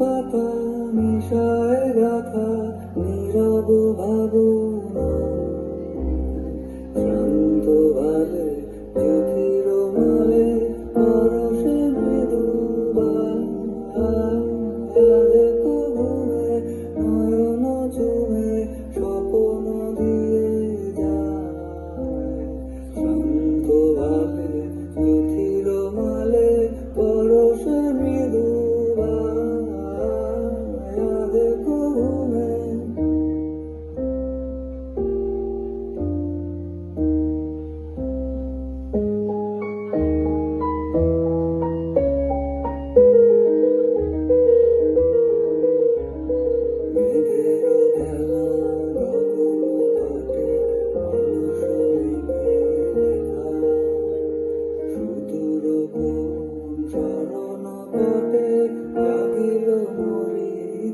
পাতা মিশায় গাথা নীরব ভা